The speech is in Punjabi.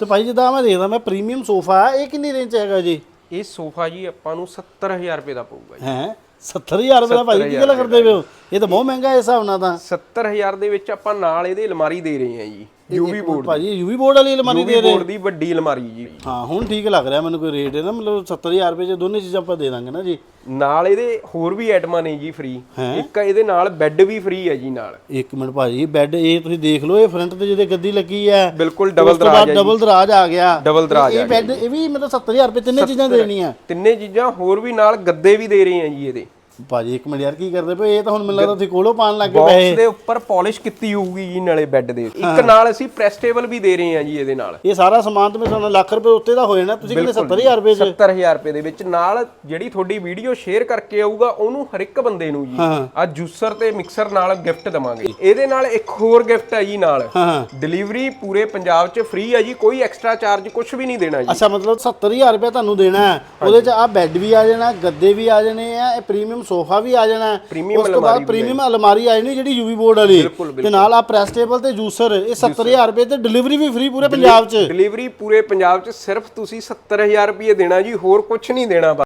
ਤੇ ਭਾਈ ਜਿੱਦਾਂ ਮੈਂ ਦੇਖਦਾ ਮੈਂ ਪ੍ਰੀਮੀਅਮ ਸੋਫਾ ਹੈ ਇਹ ਕਿੰਨੀ ਰੇਂਜ 'ਚ ਹੈਗਾ ਜੀ? ਇਹ ਸੋਫਾ ਜੀ ਆਪਾਂ ਨੂੰ 70000 ਰੁਪਏ ਦਾ ਪਊਗਾ ਜੀ। ਹੈ? 70000 ਰੁਪਏ ਦਾ ਭਾਈ ਕੀ ਗੱਲ ਕਰਦੇ ਪਏ ਹੋ? ਇਹ ਤਾਂ ਬਹੁਤ ਮਹਿੰਗਾ ਹੈ ਇਸ ਹਿਸਾਬ ਨਾਲ ਤਾਂ। 70000 ਦੇ ਵਿੱਚ ਆਪਾਂ ਨਾਲ ਇਹਦੇ ਅਲਮਾਰੀ ਦੇ ਰਹੇ ਹਾਂ ਜੀ ਯੂਵੀ ਬੋਰਡ ਭਾਜੀ ਯੂਵੀ ਬੋਰਡ ਵਾਲੀ ਅਲਮਾਰੀ ਦੇ ਯੂਵੀ ਬੋਰਡ ਦੀ ਵੱਡੀ ਅਲਮਾਰੀ ਜੀ। ਹਾਂ ਹੁਣ ਠੀਕ ਲੱਗ ਰਿਹਾ ਮੈਨੂੰ ਕੋਈ ਰੇਟ ਇਹਦਾ ਮਤਲਬ 70000 ਰੁਪਏ 'ਚ ਦੋਨੇ ਚੀਜ਼ਾਂ ਆਪਾਂ ਦੇ ਦਾਂਗੇ ਨਾ ਜੀ। ਨਾਲ ਇਹਦੇ ਹੋਰ ਵੀ ਆਈਟਮਾਂ ਨੇ ਜੀ ਫ੍ਰੀ ਇੱਕ ਇਹਦੇ ਨਾਲ ਬੈੱਡ ਵੀ ਫ੍ਰੀ ਹੈ ਜੀ ਨਾਲ। ਇੱਕ ਮਿੰਟ ਭਾਜੀ ਬੈੱਡ ਇਹ ਤੁਸੀਂ ਦੇਖ ਲਓ ਇਹ ਫਰੰਟ ਤੇ ਜਿਹਦੇ ਗੱਦੀ ਲੱਗੀ ਹੈ ਬਿਲਕੁਲ ਡਬਲ ਦਰਾਜ ਡਬਲ ਦਰਾਜ ਆ ਗਿਆ। ਡਬਲ ਦਰਾਜ ਇਹ ਬੈੱਡ ਇਹ ਵੀ ਮਤਲਬ 70000 ਰੁਪਏ ਤਿੰਨੇ ਚੀਜ਼ਾਂ ਦੇਣੀਆਂ। ਤਿੰਨੇ ਚੀਜ਼ਾਂ ਹੋਰ ਵੀ ਨਾਲ ਗੱਦੇ ਵੀ ਦੇ ਰਹੇ ਹਾਂ ਜੀ ਇਹਦੇ। ਭਾਜੀ ਇੱਕ ਮਿੰਟ ਯਾਰ ਕੀ ਕਰਦੇ ਪਏ? ਇਹ ਤਾਂ ਹੁਣ ਮੈਨੂੰ ਲੱਗਦਾ ਤੁਸੀਂ ਕੋਲੋਂ ਪਾਣ ਲੱਗ ਗਏ ਬਾਕਸ ਦੇ ਉੱਪਰ ਪਾਲਿਸ਼ ਕੀਤੀ ਹੋਊਗੀ ਜੀ ਨਾਲੇ ਬੈੱਡ ਦੇ। ਇੱਕ ਨਾਲ ਅਸੀਂ ਪ੍ਰੈਸ ਟੇਬਲ ਵੀ ਦੇ ਰਹੇ ਹਾਂ ਜੀ ਇਹਦੇ ਨਾਲ। ਇਹ ਸਾਰਾ ਸਮਾਨ ਤੇ ਸਾਨੂੰ ਲੱਖ ਰੁਪਏ ਉੱਤੇ ਦਾ ਹੋ ਜਾਣਾ। ਤੁਸੀਂ ਕਹਿੰਦੇ 70000 ਰੁਪਏ 'ਚ। 70000 ਰੁਪਏ ਦੇ ਵਿੱਚ ਨਾਲ ਜਿਹੜੀ ਤੁਹਾਡੀ ਵੀਡੀਓ ਸ਼ੇਅਰ ਕਰਕੇ ਆਊਗਾ ਉਹਨੂੰ ਹਰ ਇੱਕ ਬੰਦੇ ਨੂੰ ਜੀ। ਆ ਜੂਸਰ ਤੇ ਮਿਕਸਰ ਨਾਲ ਗਿਫਟ ਦਵਾਂਗੇ। ਇਹਦੇ ਨਾਲ ਇੱਕ ਹੋਰ ਗਿਫਟ ਹੈ ਜੀ ਨਾਲ। ਡਿਲੀਵਰੀ ਪੂਰੇ ਪੰਜਾਬ 'ਚ ਫ੍ਰੀ ਹੈ ਜੀ ਕੋਈ ਐਕਸਟਰਾ ਚਾਰਜ ਕੁਝ ਵੀ ਨਹੀਂ ਦੇਣਾ ਜੀ। ਅੱਛਾ ਮਤਲਬ 70000 ਰੁਪਏ ਤੁਹਾਨੂੰ ਦੇਣਾ ਹੈ। ਉਹਦੇ 'ਚ ਆ ਬੈੱਡ ਵੀ ਆ ਜਾਣਾ ਗੱਦੇ ਵੀ ਆ ਜਾਣੇ ਆ ਇਹ ਪ੍ਰੀਮੀਅਮ ਸੋਫਾ ਵੀ ਆ ਜਾਣਾ ਉਸ ਤੋਂ ਬਾਅਦ ਪ੍ਰੀਮੀਅਮ ਅਲਮਾਰੀ ਆ ਜਾਣੀ ਜਿਹੜੀ ਯੂਵੀ ਬੋਰਡ ਵਾਲੀ। ਤੇ ਨਾਲ ਆ ਪ੍ਰੈਸ ਟੇਬਲ ਤੇ ਜੂਸਰ ਇਹ 70000 ਰੁਪਏ ਤੇ ਡਿਲੀਵਰੀ ਵੀ ਫ੍ਰੀ ਪੂਰੇ ਪੰਜਾਬ 'ਚ। ਡਿਲੀਵਰੀ ਪੂਰੇ ਪੰਜਾਬ 'ਚ। ਸਿਰਫ ਤੁਸੀਂ 70000 ਰੁਪਏ ਦੇਣਾ ਜੀ ਹੋਰ ਕੁਝ ਨਹੀਂ ਦੇਣਾ